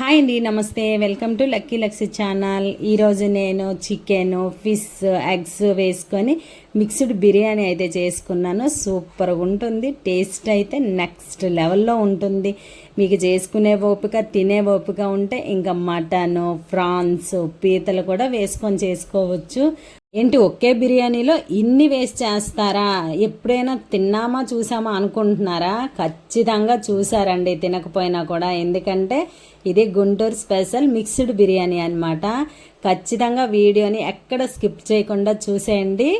Hi అండి నమస్తే. Welcome to lucky Luxy channel ఈరోజు నేను చికెన్ ఫిష్ ఎగ్స్ వేసుకొని మిక్స్డ్ బిర్యానీ అయితే చేసుకున్నాను. సూపర్గా ఉంటుంది. టేస్ట్ అయితే నెక్స్ట్ లెవెల్లో ఉంటుంది. మీకు చేసుకునే ఓపిక తినే ఓపిక ఉంటే ఇంకా మటన్ ఫ్రాన్స్ పీతలు కూడా వేసుకొని చేసుకోవచ్చు. ఏంటి ఒకే బిర్యానీలో ఇన్ని వేస్ట్ చేస్తారా? ఎప్పుడైనా తిన్నామా చూసామా అనుకుంటున్నారా? ఖచ్చితంగా చూసారండి తినకపోయినా కూడా. ఎందుకంటే ఇది గుంటూరు స్పెషల్ మిక్స్డ్ బిర్యానీ అనమాట ఖచ్చితంగా వీడియోని ఎక్కడ స్కిప్ చేయకుండా చూసేయండి.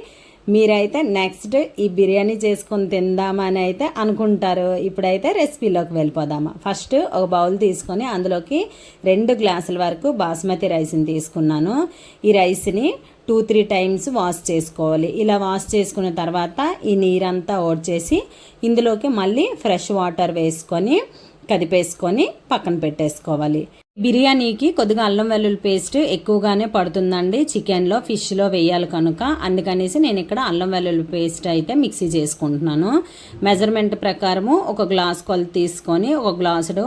మీరైతే నెక్స్ట్ ఈ బిర్యానీ చేసుకొని తిందామని అయితే అనుకుంటారు. ఇప్పుడైతే రెసిపీలోకి వెళ్ళిపోదామా. ఫస్ట్ ఒక బౌల్ తీసుకొని అందులోకి రెండు గ్లాసుల వరకు బాస్మతి రైస్ని తీసుకున్నాను. ఈ రైస్ని టూ త్రీ టైమ్స్ వాష్ చేసుకోవాలి. ఇలా వాష్ చేసుకున్న తర్వాత ఈ నీరంతా ఓడ్చేసి ఇందులోకి మళ్ళీ ఫ్రెష్ వాటర్ వేసుకొని కదిపేసుకొని పక్కన పెట్టేసుకోవాలి. బిర్యానీకి కొద్దిగా అల్లం వెల్లుల్లి పేస్ట్ ఎక్కువగానే పడుతుందండి. చికెన్లో ఫిష్లో వేయాలి కనుక. అందుకనేసి నేను ఇక్కడ అల్లం వెల్లుల్లి పేస్ట్ అయితే మిక్సీ చేసుకుంటున్నాను. మెజర్మెంట్ ప్రకారము ఒక గ్లాస్ కొలత తీసుకొని ఒక గ్లాసుడు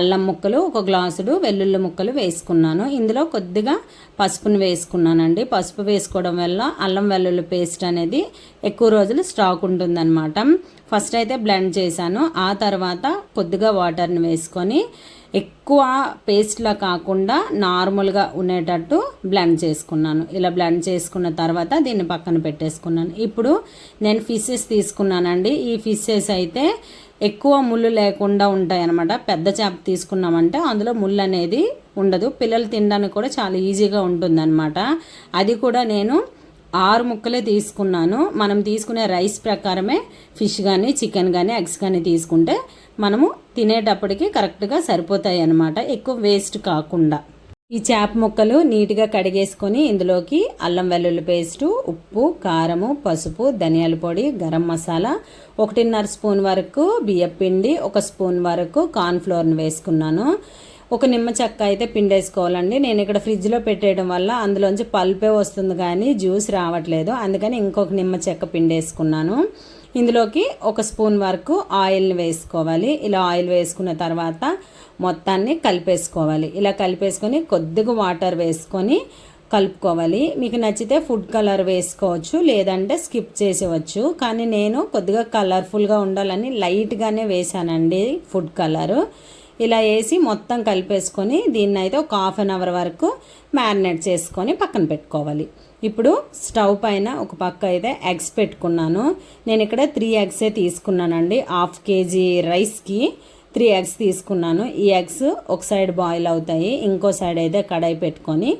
అల్లం ముక్కలు ఒక గ్లాసుడు వెల్లుల్లి ముక్కలు వేసుకున్నాను. ఇందులో కొద్దిగా పసుపును వేసుకున్నానండి. పసుపు వేసుకోవడం వల్ల అల్లం వెల్లుల్లి పేస్ట్ అనేది ఎక్కువ రోజులు స్టాక్ ఉంటుందన్నమాట. ఫస్ట్ అయితే బ్లెండ్ చేశాను. ఆ తర్వాత కొద్దిగా వాటర్ని వేసుకొని ఎక్కువ పేస్ట్లా కాకుండా నార్మల్గా ఉండేటట్టు బ్లెండ్ చేసుకున్నాను. ఇలా బ్లెండ్ చేసుకున్న తర్వాత దీన్ని పక్కన పెట్టేసుకున్నాను. ఇప్పుడు నేను ఫిషెస్ తీసుకున్నానండి. ఈ ఫిషెస్ అయితే ఎక్కువ ముళ్ళు లేకుండా ఉంటాయి అనమాట పెద్ద చేప తీసుకున్నామంటే అందులో ముళ్ళు అనేది ఉండదు. పిల్లలు తినడానికి కూడా చాలా ఈజీగా ఉంటుందన్నమాట. అది కూడా నేను ఆరు ముక్కలే తీసుకున్నాను. మనం తీసుకునే రైస్ ప్రకారమే ఫిష్ కానీ చికెన్ కానీ ఎగ్స్ కానీ తీసుకుంటే మనము తినేటప్పటికి కరెక్ట్గా సరిపోతాయి అన్నమాట ఎక్కువ వేస్ట్ కాకుండా. ఈ చేప ముక్కలు నీట్గా కడిగేసుకొని ఇందులోకి అల్లం వెల్లుల్లి పేస్టు ఉప్పు కారము పసుపు ధనియాల పొడి గరం మసాలా ఒకటిన్నర స్పూన్ వరకు బియ్యపిండి ఒక స్పూన్ వరకు కార్న్ఫ్లోర్ని వేసుకున్నాను. ఒక నిమ్మ చెక్క అయితే పిండేసుకోవాలండి. నేను ఇక్కడ ఫ్రిడ్జ్లో పెట్టేయడం వల్ల అందులోంచి పల్పే వస్తుంది కానీ జ్యూస్ రావట్లేదు. అందుకని ఇంకొక నిమ్మ చెక్క పిండేసుకున్నాను. ఇందులోకి ఒక స్పూన్ వరకు ఆయిల్ని వేసుకోవాలి. ఇలా ఆయిల్ వేసుకున్న తర్వాత మొత్తాన్ని కలిపేసుకోవాలి. ఇలా కలిపేసుకొని కొద్దిగా వాటర్ వేసుకొని కలుపుకోవాలి. మీకు నచ్చితే ఫుడ్ కలర్ వేసుకోవచ్చు లేదంటే స్కిప్ చేసేవచ్చు కానీ నేను కొద్దిగా కలర్ఫుల్గా ఉండాలని లైట్గానే వేసానండి ఫుడ్ కలరు. ఇలా వేసి మొత్తం కలిపేసుకొని దీన్ని అయితే ఒక హాఫ్ అన్ అవర్ వరకు మ్యారినేట్ చేసుకొని పక్కన పెట్టుకోవాలి. ఇప్పుడు స్టవ్ పైన ఒక పక్క అయితే ఎగ్స్ పెట్టుకున్నాను. నేను ఇక్కడ త్రీ ఎగ్సే తీసుకున్నానండి. హాఫ్ కేజీ రైస్కి త్రీ ఎగ్స్ తీసుకున్నాను. ఈ ఎగ్స్ ఒక సైడ్ బాయిల్ అవుతాయి. ఇంకో సైడ్ అయితే కడాయి పెట్టుకొని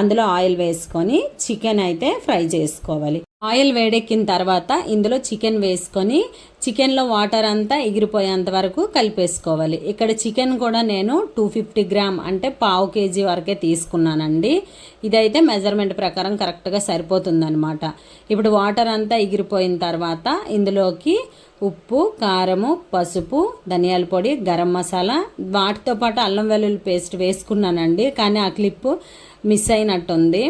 అందులో ఆయిల్ వేసుకొని చికెన్ అయితే ఫ్రై చేసుకోవాలి. ఆయిల్ వేడెక్కిన తర్వాత ఇందులో చికెన్ వేసుకొని చికెన్లో వాటర్ అంతా ఎగిరిపోయేంత వరకు కలిపేసుకోవాలి. ఇక్కడ చికెన్ కూడా నేను టూ ఫిఫ్టీ గ్రామ్ అంటే పావు కేజీ వరకే తీసుకున్నానండి. ఇదైతే మెజర్మెంట్ ప్రకారం కరెక్ట్గా సరిపోతుందనమాట ఇప్పుడు వాటర్ అంతా ఎగిరిపోయిన తర్వాత ఇందులోకి ఉప్పు కారము పసుపు ధనియాల పొడి గరం మసాలా వాటితో పాటు అల్లం వెల్లుల్లి పేస్ట్ వేసుకున్నానండి. కానీ ఆ క్లిప్ మిస్ అయినట్టుంది.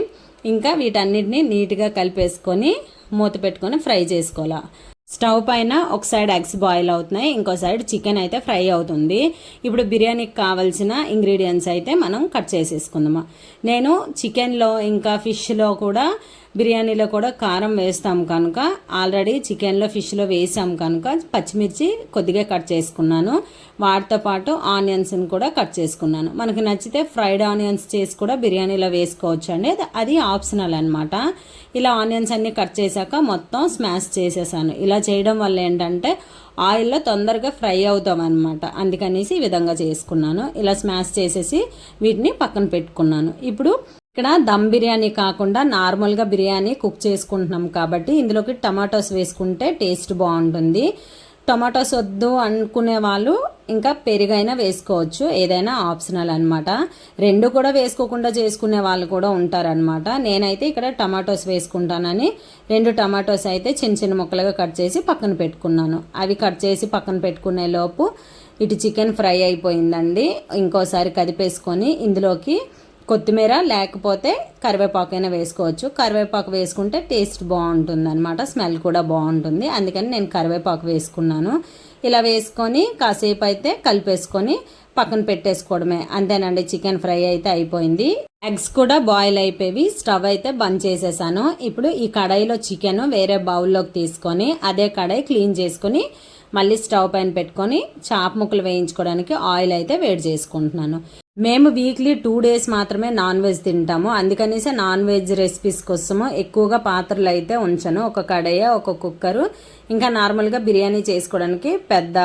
ఇంకా వీటన్నిటిని నీట్గా కలిపేసుకొని మూత పెట్టుకొని ఫ్రై చేసుకోవాలి. స్టవ్ పైన ఒక సైడ్ ఎగ్స్ బాయిల్ అవుతున్నాయి ఇంకో సైడ్ చికెన్ అయితే ఫ్రై అవుతుంది. ఇప్పుడు బిర్యానీకి కావాల్సిన ఇంగ్రీడియంట్స్ అయితే మనం కట్ చేసేసుకుందాము. నేను చికెన్లో ఇంకా ఫిష్లో కూడా బిర్యానీలో కూడా కారం వేస్తాం కనుక ఆల్రెడీ చికెన్లో ఫిష్లో వేసాం కనుక పచ్చిమిర్చి కొద్దిగా కట్ చేసుకున్నాను. వాటితో పాటు ఆనియన్స్ని కూడా కట్ చేసుకున్నాను. మనకి నచ్చితే ఫ్రైడ్ ఆనియన్స్ చేసి కూడా బిర్యానీలో వేసుకోవచ్చు అండి. అది ఆప్షనల్ అనమాట ఇలా ఆనియన్స్ అన్ని కట్ చేశాక మొత్తం స్మాష్ చేసేసాను. ఇలా చేయడం వల్ల ఏంటంటే ఆయిల్లో తొందరగా ఫ్రై అవుతాం అనమాట అందుకనేసి ఈ విధంగా చేసుకున్నాను. ఇలా స్మాష్ చేసేసి వీటిని పక్కన పెట్టుకున్నాను. ఇప్పుడు ఇక్కడ దమ్ బిర్యానీ కాకుండా నార్మల్గా బిర్యానీ కుక్ చేసుకుంటున్నాం కాబట్టి ఇందులోకి టమాటోస్ వేసుకుంటే టేస్ట్ బాగుంటుంది. టమాటోస్ వద్దు అనుకునే వాళ్ళు ఇంకా పెరుగైనా వేసుకోవచ్చు. ఏదైనా ఆప్షనల్ అనమాట రెండు కూడా వేసుకోకుండా చేసుకునే వాళ్ళు కూడా ఉంటారనమాట నేనైతే ఇక్కడ టమాటోస్ వేసుకుంటానని రెండు టమాటోస్ అయితే చిన్న చిన్న ముక్కలుగా కట్ చేసి పక్కన పెట్టుకున్నాను. అవి కట్ చేసి పక్కన పెట్టుకునే లోపు ఇటు చికెన్ ఫ్రై అయిపోయిందండి. ఇంకోసారి కదిపేసుకొని ఇందులోకి కొత్తిమీర లేకపోతే కరివేపాకైనా వేసుకోవచ్చు. కరివేపాకు వేసుకుంటే టేస్ట్ బాగుంటుంది అనమాట స్మెల్ కూడా బాగుంటుంది. అందుకని నేను కరివేపాకు వేసుకున్నాను. ఇలా వేసుకొని కాసేపు అయితే కలిపేసుకొని పక్కన పెట్టేసుకోవడమే. అంతేనండి చికెన్ ఫ్రై అయితే అయిపోయింది. ఎగ్స్ కూడా బాయిల్ అయిపోయి స్టవ్ అయితే బంద్ చేసేసాను. ఇప్పుడు ఈ కడాయిలో చికెన్ వేరే బౌల్లోకి తీసుకొని అదే కడాయి క్లీన్ చేసుకొని మళ్ళీ స్టవ్ పైన పెట్టుకొని చాప ముక్కలు వేయించుకోవడానికి ఆయిల్ అయితే వేడి చేసుకుంటున్నాను. మేము వీక్లీ టూ డేస్ మాత్రమే నాన్ వెజ్ తింటాము. అందుకనేసి నాన్ వెజ్ రెసిపీస్ కోసము ఎక్కువగా పాత్రలు అయితే ఉంచను. ఒక కడయ ఒక కుక్కరు ఇంకా నార్మల్గా బిర్యానీ చేసుకోవడానికి పెద్ద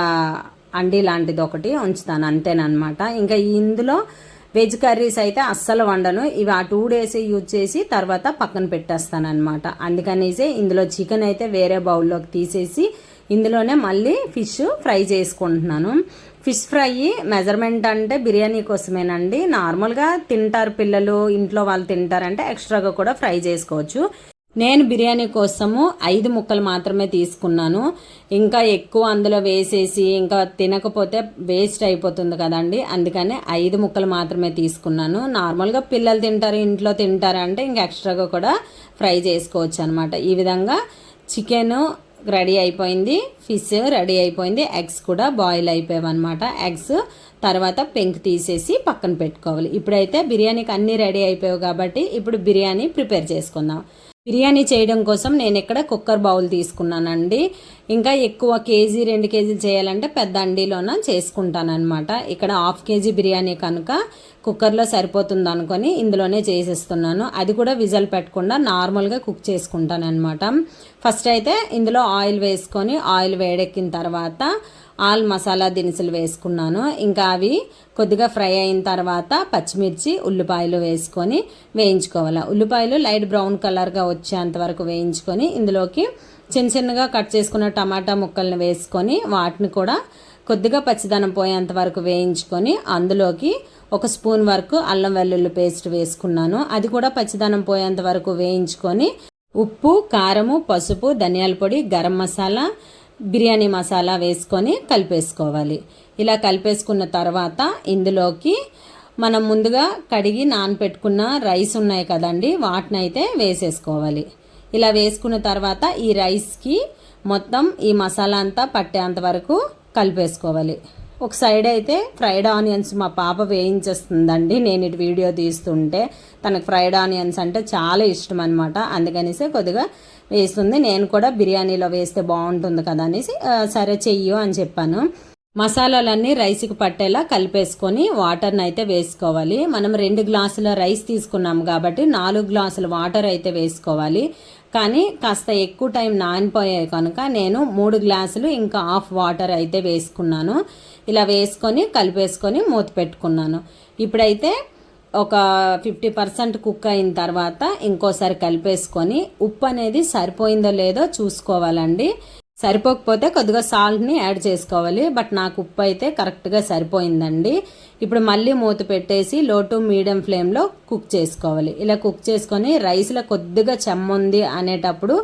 అండి లాంటిది ఒకటి ఉంచుతాను. అంతేనమాట ఇంకా ఇందులో వెజ్ కర్రీస్ అయితే అస్సలు వండను. ఇవి ఆ టూ డేస్ యూజ్ చేసి తర్వాత పక్కన పెట్టేస్తాను అనమాట అందుకనేసి ఇందులో చికెన్ అయితే వేరే బౌల్లోకి తీసేసి ఇందులోనే మళ్ళీ ఫిష్ ఫ్రై చేసుకుంటున్నాను. ఫిష్ ఫ్రై మెజర్మెంట్ అంటే బిర్యానీ కోసమేనండి. నార్మల్గా తింటారు పిల్లలు ఇంట్లో వాళ్ళు తింటారంటే ఎక్స్ట్రాగా కూడా ఫ్రై చేసుకోవచ్చు. నేను బిర్యానీ కోసము ఐదు ముక్కలు మాత్రమే తీసుకున్నాను. ఇంకా ఎక్కువ అందులో వేసేసి ఇంకా తినకపోతే వేస్ట్ అయిపోతుంది కదండి. అందుకని ఐదు ముక్కలు మాత్రమే తీసుకున్నాను. నార్మల్గా పిల్లలు తింటారు ఇంట్లో తింటారు అంటే ఇంకా ఎక్స్ట్రాగా కూడా ఫ్రై చేసుకోవచ్చు అనమాట ఈ విధంగా చికెను రెడీ అయిపోయింది. ఫిష్ రెడీ అయిపోయింది. ఎగ్స్ కూడా బాయిల్ అయిపోయావన్నమాట. అనమాట ఎగ్స్ తర్వాత పెంక్ తీసేసి పక్కన పెట్టుకోవాలి. ఇప్పుడైతే బిర్యానీకి అన్నీ రెడీ అయిపోయావు కాబట్టి ఇప్పుడు బిర్యానీ ప్రిపేర్ చేసుకుందాం. బిర్యానీ చేయడం కోసం నేను ఇక్కడ కుక్కర్ బౌల్ తీసుకున్నానండి. ఇంకా ఎక్కువ కేజీ రెండు కేజీలు చేయాలంటే పెద్ద అండీలోన చేసుకుంటానమాట ఇక్కడ హాఫ్ కేజీ బిర్యానీ కనుక కుక్కర్లో సరిపోతుంది అనుకొని ఇందులోనే చేసేస్తున్నాను. అది కూడా విజల్ పెట్టకుండా నార్మల్గా కుక్ చేసుకుంటానమాట ఫస్ట్ అయితే ఇందులో ఆయిల్ వేసుకొని ఆయిల్ వేడెక్కిన తర్వాత ఆల్ మసాలా దినుసులు వేసుకున్నాను. ఇంకా అవి కొద్దిగా ఫ్రై అయిన తర్వాత పచ్చిమిర్చి ఉల్లిపాయలు వేసుకొని వేయించుకోవాలి. ఉల్లిపాయలు లైట్ బ్రౌన్ కలర్గా వచ్చేంత వరకు వేయించుకొని ఇందులోకి చిన్న చిన్నగా కట్ చేసుకున్న టమాటా ముక్కల్ని వేసుకొని వాటిని కూడా కొద్దిగా పచ్చిదనం పోయేంత వరకు వేయించుకొని అందులోకి ఒక స్పూన్ వరకు అల్లం వెల్లుల్లి పేస్ట్ వేసుకున్నాను. అది కూడా పచ్చిదనం పోయేంత వరకు వేయించుకొని ఉప్పు కారము పసుపు ధనియాల పొడి గరం మసాలా బిర్యానీ మసాలా వేసుకొని కలిపేసుకోవాలి. ఇలా కలిపేసుకున్న తర్వాత ఇందులోకి మనం ముందుగా కడిగి నానపెట్టుకున్న రైస్ ఉన్నాయి కదండి వాటిని అయితే వేసేసుకోవాలి. ఇలా వేసుకున్న తర్వాత ఈ రైస్కి మొత్తం ఈ మసాలా అంతా పట్టేంత వరకు కలిపేసుకోవాలి. ఒక సైడ్ అయితే ఫ్రైడ్ ఆనియన్స్ మా పాప వేయించేస్తుందండి. నేను ఇటు వీడియో తీస్తుంటే తనకు ఫ్రైడ్ ఆనియన్స్ అంటే చాలా ఇష్టం అనమాట అందుకనేసి కొద్దిగా వేస్తుంది. నేను కూడా బిర్యానీలో వేస్తే బాగుంటుంది కదా అనేసి సరే చెయ్యు అని చెప్పాను. మసాలాలన్నీ రైస్కి పట్టేలా కలిపేసుకొని వాటర్ని అయితే వేసుకోవాలి. మనం రెండు గ్లాసుల రైస్ తీసుకున్నాం కాబట్టి నాలుగు గ్లాసుల వాటర్ అయితే వేసుకోవాలి. కానీ కాస్త ఎక్కువ టైం నానిపోయాయి కనుక నేను మూడు గ్లాసులు ఇంకా హాఫ్ వాటర్ అయితే వేసుకున్నాను. ఇలా వేసుకొని కలిపేసుకొని మూత పెట్టుకున్నాను. ఇప్పుడైతే ఒక ఫిఫ్టీ పర్సెంట్ కుక్ అయిన తర్వాత ఇంకోసారి కలిపేసుకొని ఉప్పు అనేది సరిపోయిందో లేదో చూసుకోవాలండి. సరిపోకపోతే కొద్దిగా సాల్ట్ని యాడ్ చేసుకోవాలి. బట్ నాకు ఉప్పు అయితే కరెక్ట్గా సరిపోయిందండి. ఇప్పుడు మళ్ళీ మూత పెట్టేసి లో టు మీడియం ఫ్లేమ్లో కుక్ చేసుకోవాలి. ఇలా కుక్ చేసుకొని రైస్లో కొద్దిగా చెమ్ముంది అనేటప్పుడు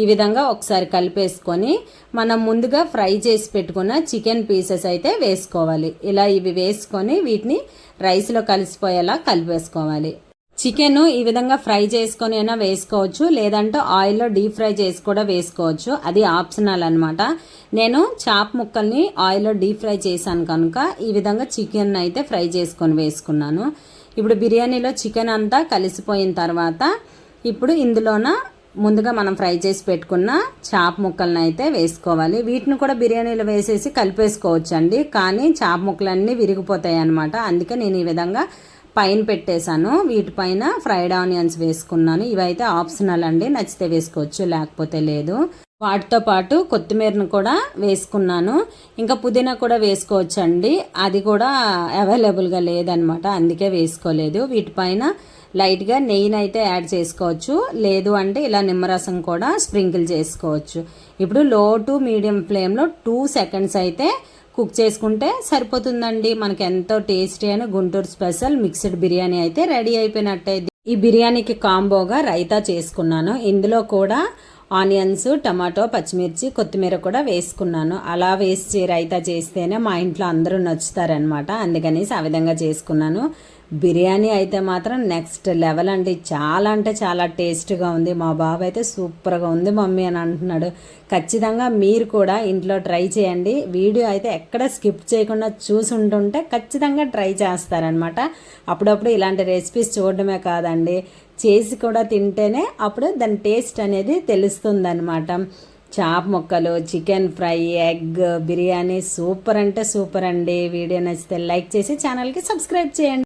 ఈ విధంగా ఒకసారి కలిపేసుకొని మనం ముందుగా ఫ్రై చేసి పెట్టుకున్న చికెన్ పీసెస్ అయితే వేసుకోవాలి. ఇలా ఇవి వేసుకొని వీటిని రైస్లో కలిసిపోయేలా కలిపేసుకోవాలి. చికెన్ ఈ విధంగా ఫ్రై చేసుకొని అయినా వేసుకోవచ్చు లేదంటే ఆయిల్లో డీప్ ఫ్రై చేసి కూడా వేసుకోవచ్చు. అది ఆప్షనల్ అనమాట నేను చాప్ ముక్కల్ని ఆయిల్లో డీప్ ఫ్రై చేశాను కనుక ఈ విధంగా చికెన్ అయితే ఫ్రై చేసుకొని వేసుకున్నాను. ఇప్పుడు బిర్యానీలో చికెన్ అంతా కలిసిపోయిన తర్వాత ఇప్పుడు ఇందులోన ముందుగా మనం ఫ్రై చేసి పెట్టుకున్న చాప్ ముక్కలను అయితే వేసుకోవాలి. వీటిని కూడా బిర్యానీలో వేసేసి కలిపేసుకోవచ్చు అండి కానీ చాప్ ముక్కలన్నీ విరిగిపోతాయి అనమాట అందుకే నేను ఈ విధంగా పైన పెట్టేశాను. వీటిపైన ఫ్రైడ్ ఆనియన్స్ వేసుకున్నాను. ఇవైతే ఆప్షనల్ అండి. నచ్చితే వేసుకోవచ్చు లేకపోతే లేదు. వాటితో పాటు కొత్తిమీరను కూడా వేసుకున్నాను. ఇంకా పుదీనా కూడా వేసుకోవచ్చు అండి అది కూడా అవైలబుల్గా లేదనమాట. అందుకే వేసుకోలేదు. వీటిపైన లైట్గా నెయ్యిని అయితే యాడ్ చేసుకోవచ్చు. లేదు అంటే ఇలా నిమ్మరసం కూడా స్ప్రింకిల్ చేసుకోవచ్చు. ఇప్పుడు లో టు మీడియం ఫ్లేమ్లో టూ సెకండ్స్ అయితే కుక్ చేసుకుంటే సరిపోతుందండి. మనకి ఎంతో టేస్టీ అయిన గుంటూరు స్పెషల్ మిక్స్డ్ బిర్యానీ అయితే రెడీ అయిపోయినట్టే. ఈ బిర్యానీకి కాంబోగా రైతా చేసుకున్నాను. ఇందులో కూడా ఆనియన్స్ టమాటో పచ్చిమిర్చి కొత్తిమీర కూడా వేసుకున్నాను. అలా వేసి రైతా చేస్తేనే మా ఇంట్లో అందరూ నచ్చుతారనమాట అందుకనేసి ఆ విధంగా చేసుకున్నాను. బిర్యానీ అయితే మాత్రం నెక్స్ట్ లెవెల్ అండి. చాలా అంటే చాలా టేస్ట్గా ఉంది. మా బాబు అయితే సూపర్గా ఉంది మమ్మీ అని అంటున్నాడు. ఖచ్చితంగా మీరు కూడా ఇంట్లో ట్రై చేయండి. వీడియో అయితే ఎక్కడ స్కిప్ చేయకుండా చూసుంటుంటే ఖచ్చితంగా ట్రై చేస్తారనమాట అప్పుడప్పుడు ఇలాంటి రెసిపీస్ చూడడమే కాదండి. చేసి కూడా తింటేనే అప్పుడు దాని టేస్ట్ అనేది తెలుస్తుందనమాట చాప్ ముక్కలు chicken fry egg biryani super అంటే సూపర్ అండి. వీడియో నచ్చితే లైక్ చేసి ఛానల్కి సబ్స్క్రైబ్ చేయండి.